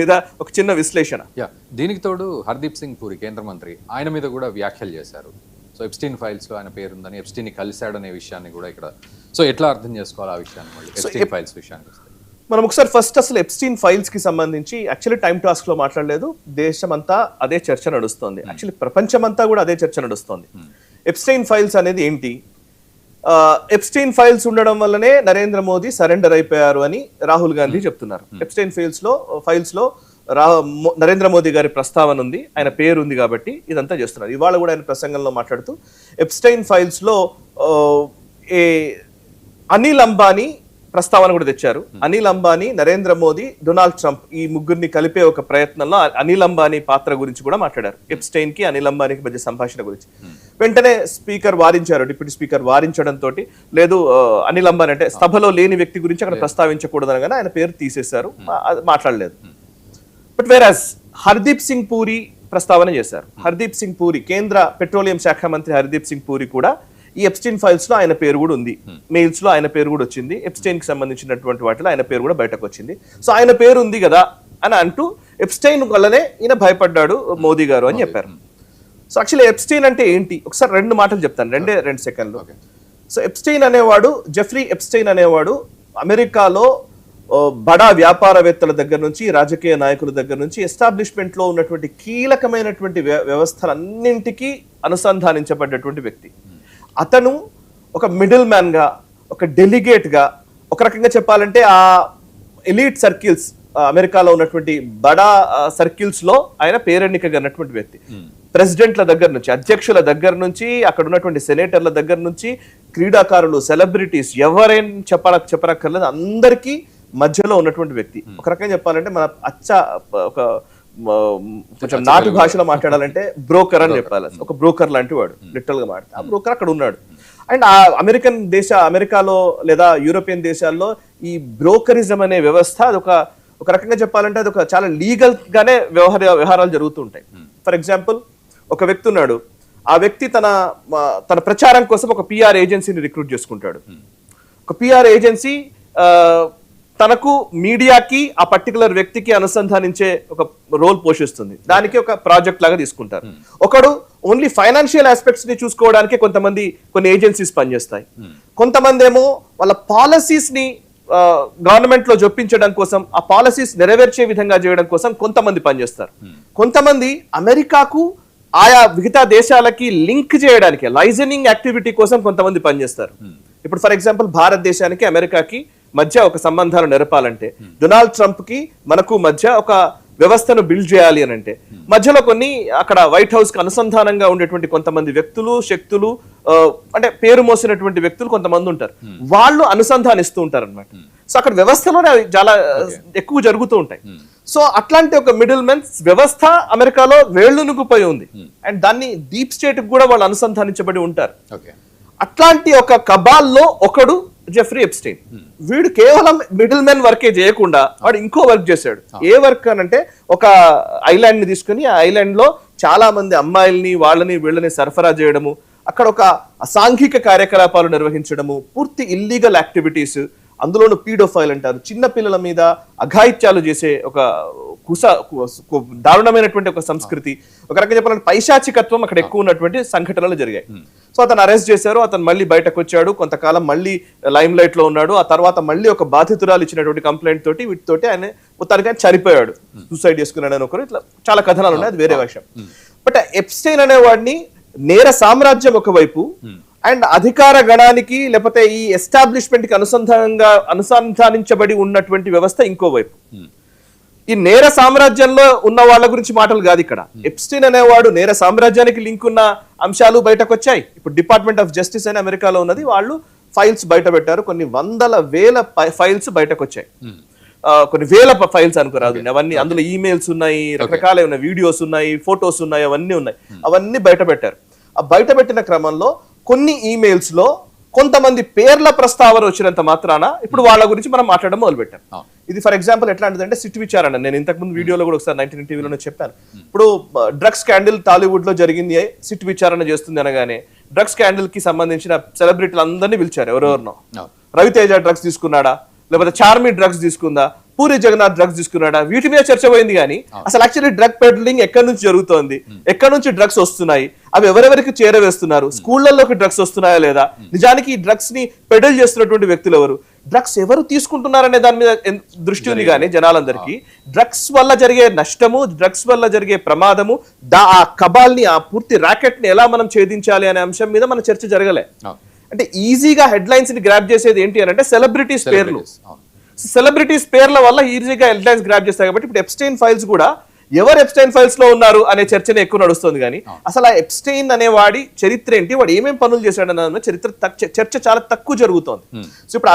మీద ఒక చిన్న విశ్లేషణ. యా దీనికి తోడు హర్దీప్ సింగ్ పూరి కేంద్ర మంత్రి ఆయన మీద కూడా వ్యాఖ్యలు చేశారు. సో ఎప్స్టీన్ ఫైల్స్లో ఆయన పేరుందని ఎప్స్టీన్ని కలిశాడనే విషయాన్ని కూడా ఇక్కడ సో ఎట్లా అర్థం చేసుకోవాలి ఆ విషయాన్ని మళ్ళీ? ఎప్స్టీన్ ఫైల్స్ విషయానికి మనం ఒకసారి ఫస్ట్ అసలు ఎప్స్టీన్ ఫైల్స్కి సంబంధించి యాక్చువల్లీ టైం టాస్క్లో మాట్లాడలేదు దేశమంతా అదే చర్చ నడుస్తోంది. యాక్చువల్లీ ప్రపంచమంతా కూడా అదే చర్చ నడుస్తోంది. ఎప్స్టైన్ ఫైల్స్ అనేది ఏంటి? ఎప్స్టైన్ ఫైల్స్ ఉండడం వల్లనే నరేంద్ర మోదీ సరెండర్ అయిపోయారు అని రాహుల్ గాంధీ చెప్తున్నారు. ఎప్స్టైన్ ఫైల్స్లో ఫైల్స్లో రా నరేంద్ర మోదీ గారి ప్రస్తావన ఉంది. ఆయన పేరు ఉంది కాబట్టి ఇదంతా చేస్తున్నారు. ఇవాళ కూడా ఆయన ప్రసంగంలో మాట్లాడుతూ ఎప్స్టైన్ ఫైల్స్లో ఏ అనిల్ అంబానీ ప్రస్తావన కూడా తెచ్చారు. అనిల్ అంబానీ నరేంద్ర మోదీ డొనాల్డ్ ట్రంప్ ఈ ముగ్గురిని కలిపే ఒక ప్రయత్నంలో అనిల్ అంబానీ పాత్ర గురించి కూడా మాట్లాడారు. ఎప్స్టైన్కి అనిల్ అంబానీకి మధ్య సంభాషణ గురించి. వెంటనే స్పీకర్ వారించారు డిప్యూటీ స్పీకర్ వారించడం తోటి. లేదు అనిల్ అంబానీ అంటే సభలో లేని వ్యక్తి గురించి అక్కడ ప్రస్తావించకూడదు అనగానే ఆయన పేరు తీసేశారు. అది మాట్లాడలేదు. బట్ వేరాజ్ హర్దీప్ సింగ్ పూరి ప్రస్తావన చేశారు. హర్దీప్ సింగ్ పూరి కేంద్ర పెట్రోలియం శాఖ మంత్రి హర్దీప్ సింగ్ పూరి కూడా ఈ ఎప్స్టైన్ ఫైల్స్లో ఆయన పేరు కూడా ఉంది. మెయిల్స్లో ఆయన పేరు కూడా వచ్చింది. ఎప్స్టైన్కి సంబంధించినటువంటి వాటిలో ఆయన పేరు కూడా బయటకు వచ్చింది. సో ఆయన పేరు ఉంది కదా అని అంటూ ఎప్స్టైన్ వల్లనే ఈయన భయపడ్డాడు మోదీ గారు అని చెప్పారు. సో యాక్చువల్లీ ఎప్స్టైన్ అంటే ఏంటి? ఒకసారి రెండు మాటలు చెప్తాను. రెండే రెండు సెకండ్లు. సో ఎప్స్టైన్ అనేవాడు జెఫ్రీ ఎప్స్టైన్ అనేవాడు అమెరికాలో బడా వ్యాపారవేత్తల దగ్గర నుంచి రాజకీయ నాయకుల దగ్గర నుంచి ఎస్టాబ్లిష్మెంట్లో ఉన్నటువంటి కీలకమైనటువంటి వ్య- వ్యవస్థలన్నింటికీ అనుసంధానించబడ్డటువంటి వ్యక్తి. అతను ఒక మిడిల్ మ్యాన్గా ఒక డెలిగేట్గా ఒక రకంగా చెప్పాలంటే ఆ ఎలీట్ సర్కిల్స్ అమెరికాలో ఉన్నటువంటి బడా సర్కిల్స్లో ఆయన పేరెన్నికగా ఉన్నటువంటి వ్యక్తి. ప్రెసిడెంట్ల దగ్గర నుంచి అధ్యక్షుల దగ్గర నుంచి అక్కడ ఉన్నటువంటి సెనేటర్ల దగ్గర నుంచి క్రీడాకారులు సెలబ్రిటీస్ ఎవరైనా చెప్పాల చెప్పనక్కర్లేదు అందరికీ మధ్యలో ఉన్నటువంటి వ్యక్తి. ఒక రకంగా చెప్పాలంటే మన అచ్చ ఒక కొంచెం నాటు భాషలో మాట్లాడాలంటే బ్రోకర్ అని చెప్పాలి. ఒక బ్రోకర్ లాంటి వాడు లిటరల్గా మాట్లాడు ఆ బ్రోకర్ అక్కడ ఉన్నాడు. అండ్ ఆ అమెరికన్ దేశ అమెరికాలో లేదా యూరోపియన్ దేశాల్లో ఈ బ్రోకరిజం అనే వ్యవస్థ అది ఒక ఒక రకంగా చెప్పాలంటే అది ఒక చాలా లీగల్ గానే వ్యవహార వ్యవహారాలు జరుగుతూ ఉంటాయి. ఫర్ ఎగ్జాంపుల్ ఒక వ్యక్తి ఉన్నాడు. ఆ వ్యక్తి తన తన ప్రచారం కోసం ఒక పిఆర్ ఏజెన్సీని రిక్రూట్ చేసుకుంటాడు. ఒక పిఆర్ ఏజెన్సీ ఆ, తనకు మీడియాకి ఆ పర్టికులర్ వ్యక్తికి అనుసంధానించే ఒక రోల్ పోషిస్తుంది. దానికి ఒక ప్రాజెక్ట్ లాగా తీసుకుంటారు. ఒకడు ఓన్లీ ఫైనాన్షియల్ ఆస్పెక్ట్స్ని చూసుకోవడానికి కొంతమంది కొన్ని ఏజెన్సీస్ పనిచేస్తాయి. కొంతమంది ఏమో వాళ్ళ పాలసీస్ని గవర్నమెంట్లో జొప్పించడం కోసం ఆ పాలసీస్ నెరవేర్చే విధంగా చేయడం కోసం కొంతమంది పనిచేస్తారు. కొంతమంది అమెరికాకు ఆయా మిగతా దేశాలకి లింక్ చేయడానికి లైజనింగ్ యాక్టివిటీ కోసం కొంతమంది పనిచేస్తారు. ఇప్పుడు ఫర్ ఎగ్జాంపుల్ భారతదేశానికి అమెరికాకి మధ్య ఒక సంబంధాలు నెరపాలంటే డొనాల్డ్ ట్రంప్కి మనకు మధ్య ఒక వ్యవస్థను బిల్డ్ చేయాలి అని అంటే మధ్యలో కొన్ని అక్కడ వైట్ హౌస్కి అనుసంధానంగా ఉండేటువంటి కొంతమంది వ్యక్తులు శక్తులు అంటే పేరు మోసినటువంటి వ్యక్తులు కొంతమంది ఉంటారు. వాళ్ళు అనుసంధానిస్తూ ఉంటారు అనమాట సో అక్కడ వ్యవస్థలోనే చాలా ఎక్కువ జరుగుతూ ఉంటాయి. సో అట్లాంటి ఒక మిడిల్ మెన్ వ్యవస్థ అమెరికాలో వేళ్ళునుకుపోయి ఉంది. అండ్ దాన్ని డీప్ స్టేట్ కూడా వాళ్ళు అనుసంధానించబడి ఉంటారు. ఓకే. అట్లాంటి ఒక కబాల్లో ఒకడు జెఫ్రీ ఎప్స్టైన్ వీడు కేవలం మిడిల్ మెన్ వర్కే చేయకుండా వాడు ఇంకో వర్క్ చేశాడు. ఏ వర్క్ అని అంటే ఒక ఐలాండ్ని తీసుకుని ఆ ఐలాండ్లో చాలా మంది అమ్మాయిల్ని వాళ్ళని వీళ్ళని సరఫరా చేయడము అక్కడ ఒక అసాంఘిక కార్యకలాపాలు నిర్వహించడము పూర్తి ఇల్లీగల్ యాక్టివిటీస్ అందులోను పీడోఫైల్ అంటారు. చిన్న పిల్లల మీద అఘాయిత్యాలు చేసే ఒక కుస దారుణమైనటువంటి ఒక సంస్కృతి. ఒక రకంగా చెప్పాలంటే పైశాచికత్వం అక్కడ ఎక్కువ ఉన్నటువంటి సంఘటనలు జరిగాయి. సో అతను అరెస్ట్ చేశారు అతను మళ్ళీ బయటకు వచ్చాడు కొంతకాలం మళ్ళీ లైమ్ లైట్లో ఉన్నాడు ఆ తర్వాత మళ్ళీ ఒక బాధితురాలు ఇచ్చినటువంటి కంప్లైంట్ తోటి వీటితోటి ఆయన మొత్తానికి ఆయన చనిపోయాడు సూసైడ్ చేసుకున్నాడు అని ఒకరు ఇట్లా చాలా కథనాలు ఉన్నాయి అది వేరే విషయం. బట్ ఎప్స్టైన్ అనేవాడిని నేర సామ్రాజ్యం ఒకవైపు అండ్ అధికార గణానికి లేకపోతే ఈ ఎస్టాబ్లిష్మెంట్కి అనుసంధానంగా అనుసంధానించబడి ఉన్నటువంటి వ్యవస్థ ఇంకోవైపు. ఈ నేర సామ్రాజ్యంలో ఉన్న వాళ్ళ గురించి మాటలు కాదు ఇక్కడ. ఎప్స్టీన్ అనేవాడు నేర సామ్రాజ్యానికి లింక్ ఉన్న అంశాలు బయటకు వచ్చాయి ఇప్పుడు డిపార్ట్మెంట్ ఆఫ్ జస్టిస్ అని అమెరికాలో ఉన్నది. వాళ్ళు ఫైల్స్ బయట పెట్టారు కొన్ని వందల వేల ఫైల్స్ బయటకు వచ్చాయి ఆ, కొన్ని వేల ఫైల్స్ అనుకోరాదు. అవన్నీ అందులో ఈమెయిల్స్ ఉన్నాయి రకరకాల ఉన్నాయి వీడియోస్ ఉన్నాయి ఫొటోస్ ఉన్నాయి అవన్నీ ఉన్నాయి. అవన్నీ బయట పెట్టారు ఆ బయట పెట్టిన క్రమంలో కొన్ని ఈమెయిల్స్లో కొంతమంది పేర్ల ప్రస్తావన వచ్చినంత మాత్రాన ఇప్పుడు వాళ్ళ గురించి మనం మాట్లాడడం మొదలు పెట్టాం అవును. ఇది ఫర్ ఎగ్జాంపుల్ ఎట్లాంటిదంటే సిట్ విచారణ. నేను ఇంతకు ముందు వీడియోలో కూడా ఒకసారి నైన్టీన్ టీవీలోనే చెప్పాను. ఇప్పుడు డ్రగ్స్ స్కాండిల్ టాలీవుడ్లో జరిగింది సిట్ విచారణ చేస్తుంది అనగానే డ్రగ్స్ స్కాండిల్కి సంబంధించిన సెలబ్రిటీలు అందరినీ పిలిచారు ఎవరెవరినో. రవితేజ డ్రగ్స్ తీసుకున్నాడా? లేకపోతే చార్మి డ్రగ్స్ తీసుకుందా? పూరి జగన్నాథ్ డ్రగ్స్ తీసుకున్నాడా? వీటి మీద చర్చ పోయింది కానీ అసలు యాక్చువల్లీ డ్రగ్ పెడ్లింగ్ ఎక్కడి నుంచి జరుగుతోంది? ఎక్కడి నుంచి డ్రగ్స్ వస్తున్నాయి? అవి ఎవరెవరికి చేరవేస్తున్నారు? స్కూళ్ళల్లోకి డ్రగ్స్ వస్తున్నాయా లేదా? నిజానికి ఈ డ్రగ్స్ని పెడల్ చేస్తున్నటువంటి వ్యక్తులు ఎవరు? డ్రగ్స్ ఎవరు తీసుకుంటున్నారనే దాని మీద దృష్టి ఉంది కానీ జనాలందరికీ. డ్రగ్స్ వల్ల జరిగే నష్టము డ్రగ్స్ వల్ల జరిగే ప్రమాదము దా ఆ కబాల్ని ఆ పూర్తి ర్యాకెట్ని ఎలా మనం ఛేదించాలి అనే అంశం మీద మన చర్చ జరగలే. అంటే ఈజీగా హెడ్లైన్స్ని గ్రాప్ చేసేది ఏంటి అని అంటే సెలబ్రిటీస్ పేర్లు. సెలబ్రిటీస్ పేర్ల వల్ల ఈజీగా హెడ్లైన్స్ గ్రాప్ చేస్తాయి కాబట్టి ఇప్పుడు ఎప్స్టైన్ ఫైల్స్ కూడా ఎవరు ఎప్స్టైన్ ఫైల్స్లో ఉన్నారు అనే చర్చనే ఎక్కువ నడుస్తుంది కానీ అసలు ఆ ఎప్స్టైన్ అనేవాడి చరిత్ర ఏంటి? వాడు ఏమేం పనులు చేశాడు అన్న చరిత్ర చర్చ చాలా తక్కువ జరుగుతోంది. సో ఇప్పుడు